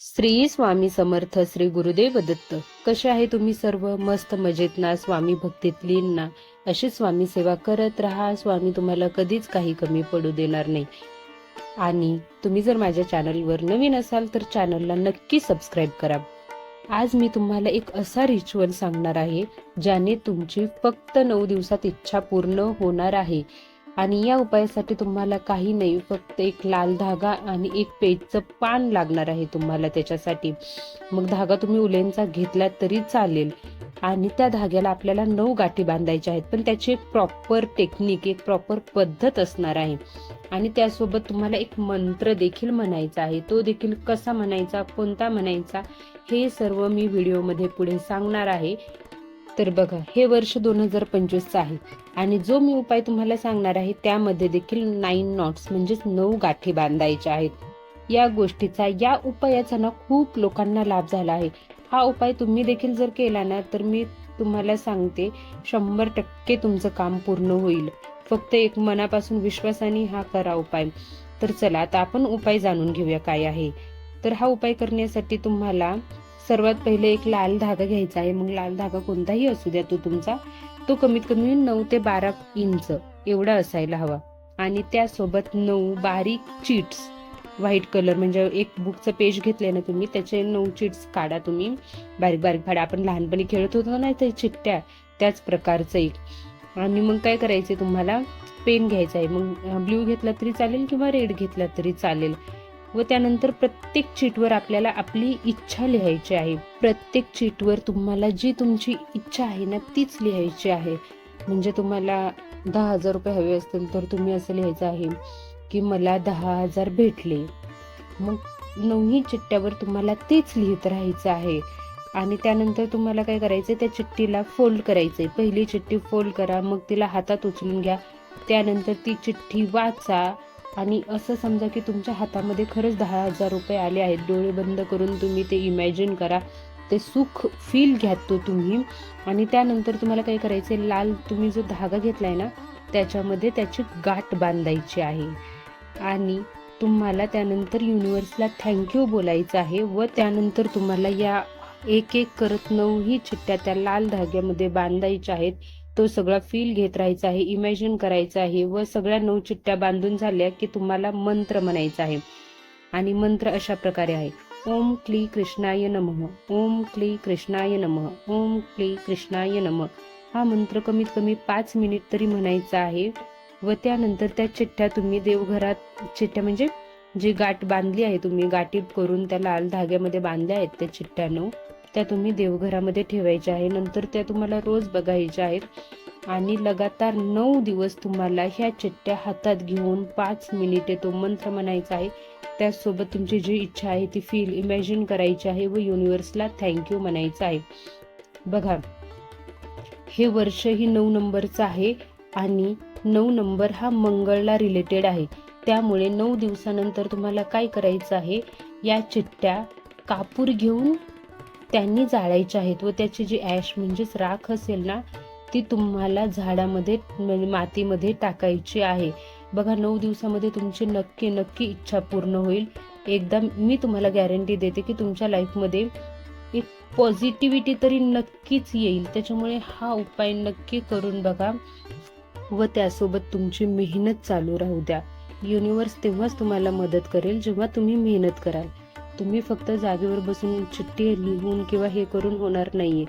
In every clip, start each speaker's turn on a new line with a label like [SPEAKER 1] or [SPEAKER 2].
[SPEAKER 1] श्री स्वामी समर्थ श्री गुरुदेव दत्त. कसे आहे तुम्ही सर्व? मस्त मजेत ना स्वामी भक्तीत लीन ना अशी स्वामी सेवा करत राहा. स्वामी तुम्हाला कधीच काही कमी पडू देणार नाही. आणि तुम्ही जर माझ्या चॅनलवर नवीन असाल तर चॅनलला नक्की सबस्क्राईब करा. आज मी तुम्हाला एक असा रिच्युअल सांगणार आहे ज्याने तुमची फक्त नऊ दिवसात इच्छा पूर्ण होणार आहे. आणि या उपायासाठी तुम्हाला काही नाही फक्त एक लाल धागा आणि एक पेजचं पान लागणार आहे तुम्हाला त्याच्यासाठी. मग धागा तुम्ही उलेंचा घेतला तरी चालेल. आणि त्या धाग्याला आपल्याला नऊ गाठी बांधायच्या आहेत पण त्याची एक प्रॉपर टेक्निक एक प्रॉपर पद्धत असणार आहे. आणि त्यासोबत तुम्हाला एक मंत्र देखील म्हणायचा आहे. तो देखील कसा म्हणायचा कोणता म्हणायचा हे सर्व मी व्हिडिओमध्ये पुढे सांगणार आहे. तर बघा हे वर्ष दोन हजार पंचवीसचं आहे. आणि जो मी उपाय तुम्हाला सांगणार आहे त्यामध्ये देखील नाईन नॉट्स म्हणजेच नऊ गाठी बांधायच्या आहेत. या गोष्टीचा या उपायाचा ना खूप लोकांना लाभ झाला आहे. हा उपाय तुम्ही देखील जर केला ना तर मी तुम्हाला सांगते शंभर टक्के तुमचं काम पूर्ण होईल. फक्त एक मनापासून विश्वासाने हा करा उपाय. तर चला आता आपण उपाय जाणून घेऊया काय आहे. तर हा उपाय करण्यासाठी तुम्हाला सर्वात पहिले एक लाल धागा घ्यायचा आहे. मग लाल धागा कोणताही असू द्या तो तुमचा. तो कमीत कमी नऊ ते बारा इंच एवढा असायला हवा. आणि त्यासोबत नऊ बारीक चिट्स. व्हाईट कलर म्हणजे एक बुकचं पेज घेतले ना तुम्ही त्याचे नऊ चिट्स काढा तुम्ही. बारीक बारीक फाडा. आपण लहानपणी खेळत होतो ना ते चिकट्या त्याच प्रकारचं एक. आणि मग काय करायचे तुम्हाला? पेन घ्यायचा आहे. मग ब्ल्यू घेतला तरी चालेल किंवा रेड घेतला तरी चालेल. व त्यानंतर प्रत्येक चीटवर आपल्याला आपली इच्छा लिहायची आहे. प्रत्येक चीटवर तुम्हाला जी तुमची इच्छा आहे ना तीच लिहायची आहे. म्हणजे तुम्हाला दहा हजार रुपये हवे असतील तर तुम्ही असं लिहायचं आहे की मला दहा हजार भेटले. मग नऊही चिठ्ठ्यावर तुम्हाला तेच लिहित राहायचं आहे. आणि त्यानंतर तुम्हाला काय करायचं त्या चिठ्ठीला फोल्ड करायचं आहे पहिली चिठ्ठी फोल्ड करा मग तिला हातात उचलून घ्या. त्यानंतर ती चिठ्ठी वाचा. आणि असं समजा की तुमच्या हातामध्ये खरंच दहा हजार रुपये आले आहेत डोळे बंद करून तुम्ही ते इमॅजिन करा ते सुख फील घ्या तो तुम्ही. आणि त्यानंतर तुम्हाला काय करायचं आहे लाल तुम्ही जो धागा घेतला आहे ना त्याच्यामध्ये त्याची गाठ बांधायची आहे. आणि तुम्हाला त्यानंतर युनिव्हर्सला थँक्यू बोलायचं आहे व त्यानंतर तुम्हाला या एक एक करत नऊही चिठ्ठ्या त्या लाल धाग्यामध्ये बांधायच्या आहेत. तो सगळा फील घेत राहायचा आहे इमॅजिन करायचा आहे व सगळ्या नऊ चिठ्ठ्या बांधून झाल्या की तुम्हाला मंत्र म्हणायचा आहे. आणि मंत्र अशा प्रकारे आहे. ओम क्ली कृष्णाय नमः ओम क्ली कृष्णाय नमः ओम क्ली कृष्णाय नमः. हा मंत्र कमीत कमी पाच मिनिट तरी म्हणायचा आहे व त्यानंतर त्या चिठ्ठ्या तुम्ही देवघरात चिठ्ठ्या म्हणजे जी गाठ बांधली आहे तुम्ही गाठी करून त्या लाल धाग्यामध्ये बांधल्या आहेत त्या चिठ्ठ्यानं. त्या तुम्ही देवघरामध्ये ठेवायच्या आहे. नंतर त्या तुम्हाला रोज बघायच्या आहेत. आणि लगातार नऊ दिवस तुम्हाला ह्या चिठ्ठ्या हातात घेऊन पाच मिनिटे तो मंत्र म्हणायचा आहे. त्याचसोबत तुमची जी इच्छा आहे ती फील इमॅजिन करायची आहे व युनिव्हर्सला थँक्यू म्हणायचं आहे. बघा हे वर्ष ही नऊ नंबरचं आहे आणि नऊ नंबर हा मंगळला रिलेटेड आहे. त्यामुळे नऊ दिवसानंतर तुम्हाला काय करायचं आहे? या चिठ्ठ्या कापूर घेऊन त्यांनी जाळायच्या आहेत व त्याची जी ॲश म्हणजेच राख असेल ना ती तुम्हाला झाडामध्ये म्हणजे मातीमध्ये टाकायची आहे. बघा नऊ दिवसामध्ये तुमची नक्की नक्की इच्छा पूर्ण होईल. एकदा मी तुम्हाला गॅरंटी देते की तुमच्या लाईफमध्ये एक पॉझिटिव्हिटी तरी नक्कीच येईल. त्याच्यामुळे हा उपाय नक्की करून बघा. व त्यासोबत तुमची मेहनत चालू राहू द्या. युनिवर्स तेव्हाच तुम्हाला मदत करेल जेव्हा तुम्ही मेहनत कराल. तुम्ही फक्त जागेवर बसून चिठ्ठी लिहून किंवा हे करून होणार नाहीये.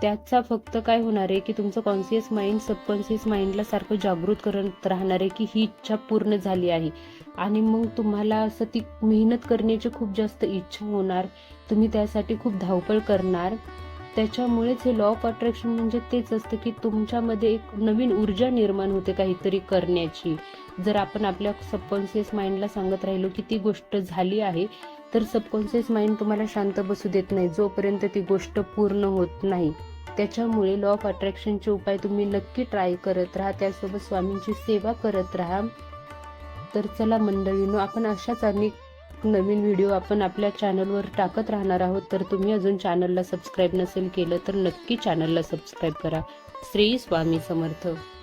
[SPEAKER 1] त्याचा फक्त काय होणार आहे की तुमचं कॉन्शियस माइंड सबकॉन्शियस माइंडला सारखं जागृत करत राहणार आहे की ही इच्छा पूर्ण झाली आहे. आणि मग तुम्हाला असं ती मेहनत करण्याची खूप जास्त इच्छा होणार. तुम्ही त्यासाठी खूप धावपळ करणार. त्याच्यामुळेच हे लॉ ऑफ अट्रॅक्शन म्हणजे तेच असतं की तुमच्यामध्ये एक नवीन ऊर्जा निर्माण होते काहीतरी करण्याची. जर आपण आपल्या सबकॉन्शियस माइंडला सांगत राहिलो की ती गोष्ट झाली आहे तर सबकॉन्शियस माइंड तुम्हाला शांत बसू देत नाही. जोपर्यंत ती गोष्ट पूर्ण होत नाही. त्याच्यामुळे लॉ ऑफ अट्रॅक्शनचे उपाय तुम्ही नक्की ट्राय करत राहा. त्यासोबत स्वामींची सेवा करत राहा. तर चला मंडळीनो आपण अशाच अनेक नवीन व्हिडिओ आपण आपल्या चॅनलवर टाकत राहणार आहोत. तर तुम्ही अजून चॅनलला सबस्क्राईब नसेल केलं तर नक्की चॅनलला सबस्क्राईब करा. श्री स्वामी समर्थ.